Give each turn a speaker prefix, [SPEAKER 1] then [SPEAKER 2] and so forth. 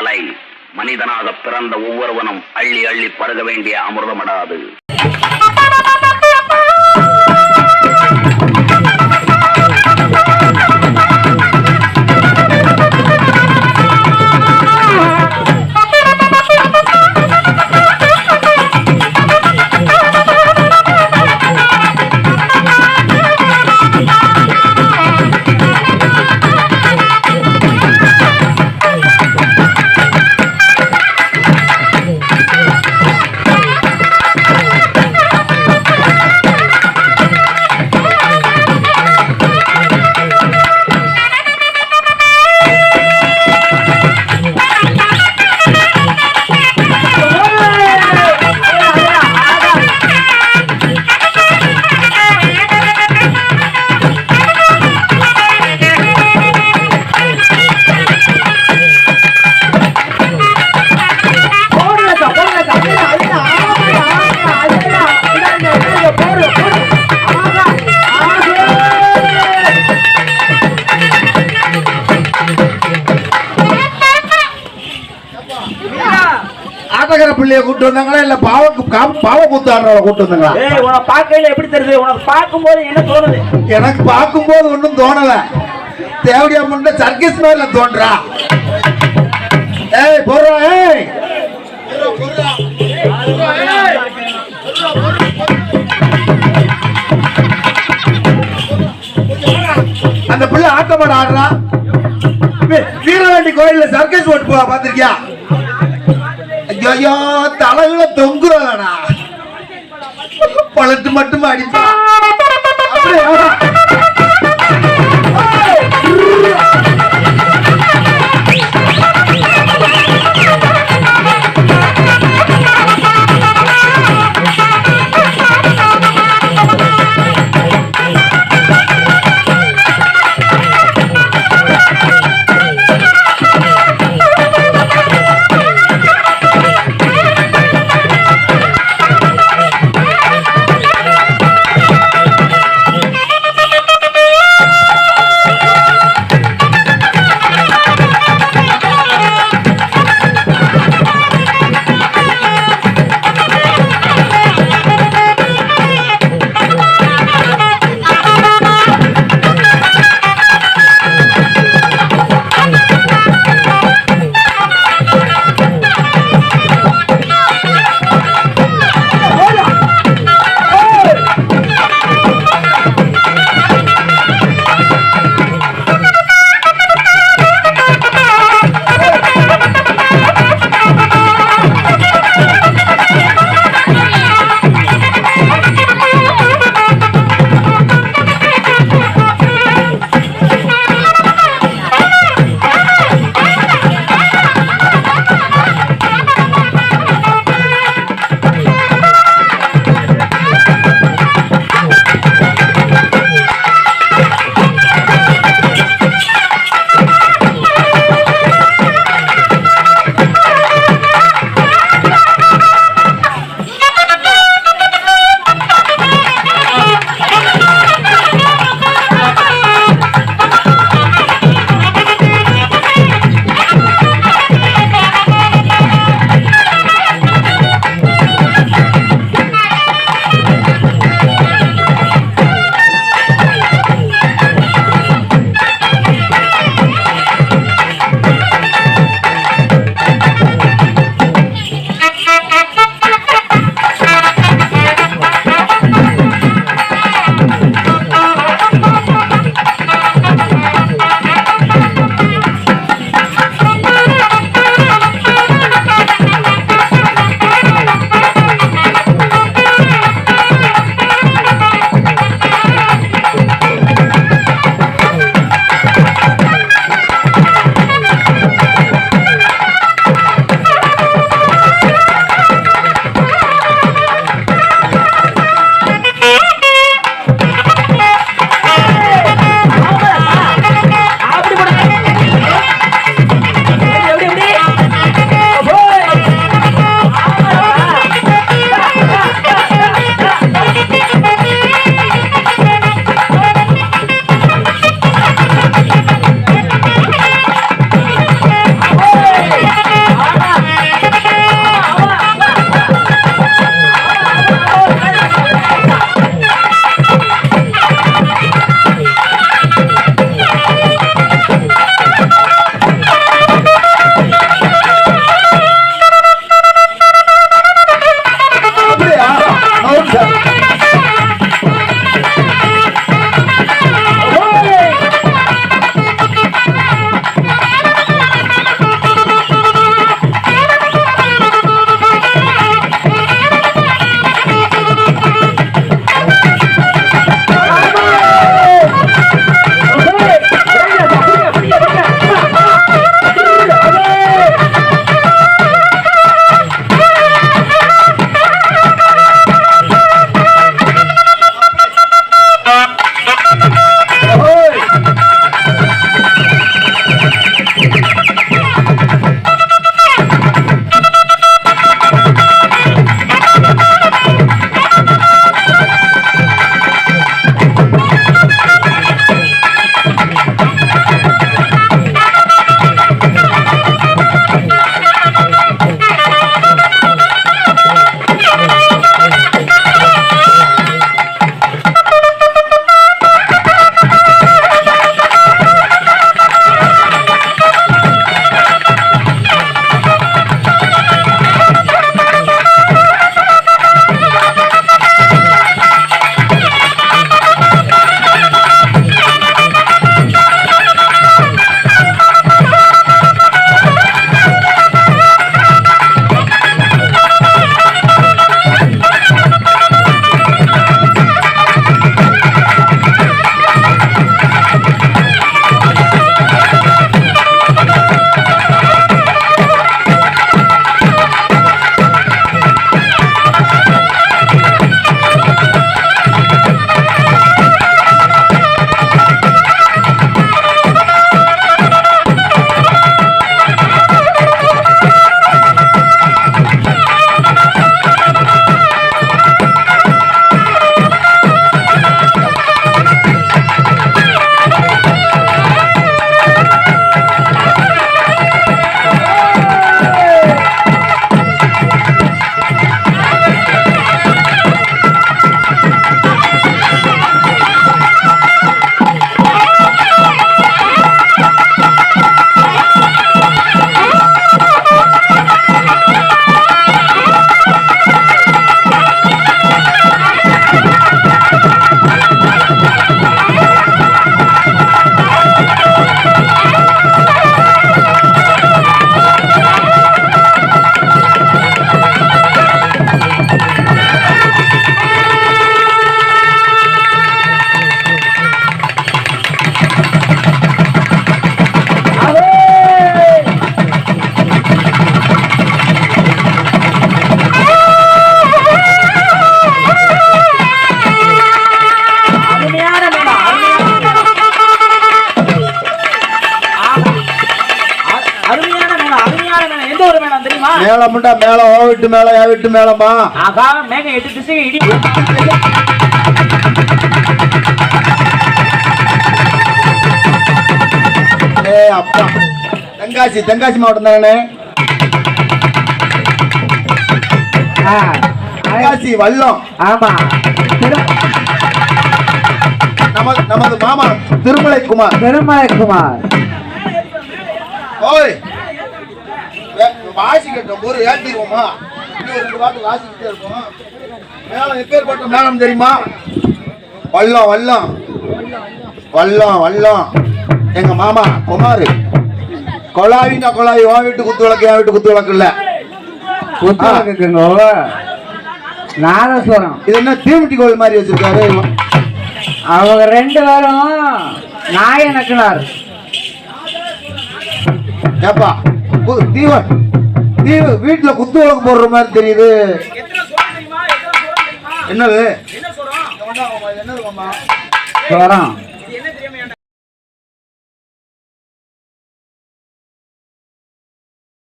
[SPEAKER 1] கலை. மனிதனாக பிறந்த ஒவ்வொருவனும் அள்ளி அள்ளி பருக வேண்டிய அமிர்தமடாது
[SPEAKER 2] ஆட்டக்கார பிள்ளைய கூட்டு வந்தாங்களா? இல்ல பாவ பாவ கூத்து ஆடுறவளை கூட்டு வந்தாங்களா?
[SPEAKER 3] உனக்கு பார்க்கையில எப்படி தெரியுது? உனக்கு பார்க்கும்போது என்ன தோணுது?
[SPEAKER 2] எனக்கு பார்க்கும்போது ஒண்ணும் தோணல. தேவடியா முன்ன சர்க்கஸ் மேல தோன்றா. ஏய் போறா ஏய். அந்த பிள்ளை ஆட்டமாட ஆடுறா. வீரவாண்டி கோயில்ல சர்க்கஸ் ஓட்டு போவா பாத்திருக்கியா ஐயோ தலையில தொங்குறா பழத்து மட்டும் அடிப்பா.
[SPEAKER 3] Thank
[SPEAKER 2] you. முண்டா மேளம் ஓ விட்டு மேளம் ஏ விட்டு மேளமா
[SPEAKER 3] ஆகா மேகம் எட்டு திசை இடி.
[SPEAKER 2] ஏ அப்பா. தென்காசி தென்காசி மாவட்டம் தானே? தென்காசி வல்லம்
[SPEAKER 4] ஆமா.
[SPEAKER 2] நமது நமது மாமா திருமலை குமார்
[SPEAKER 4] திருமலை குமார்
[SPEAKER 2] ஓய் வே- வாசிக்கட்டும். ஒரு ஏற்றிடுவோமா ஒரு ரெண்டு வாட்டு வாசிக்கிட்டே இருப்போம். மேளம் எப்பேற்பட்ட மேளம் தெரியுமா? வல்லம் வல்லம் வல்லம் வல்லம் எங்க மாமா குமார். கொலாவினா கொலாவி உன் வீட்டு குத்து விளக்கு என் வீட்டு குத்து விளக்கு இல்ல.
[SPEAKER 4] புத்தகங்க நாதஸ்வரம்.
[SPEAKER 2] இது என்ன தீமிட்டி கோவில் மாதிரி வச்சிருக்காரு?
[SPEAKER 4] அவங்க ரெண்டு பேரும் நாய நக்கினார்
[SPEAKER 2] ஏப்பா கு- தீவு வீட்டுல குத்து விளக்கு போடுற மாதிரி தெரியுது. என்னது?
[SPEAKER 4] ஸ்வரம்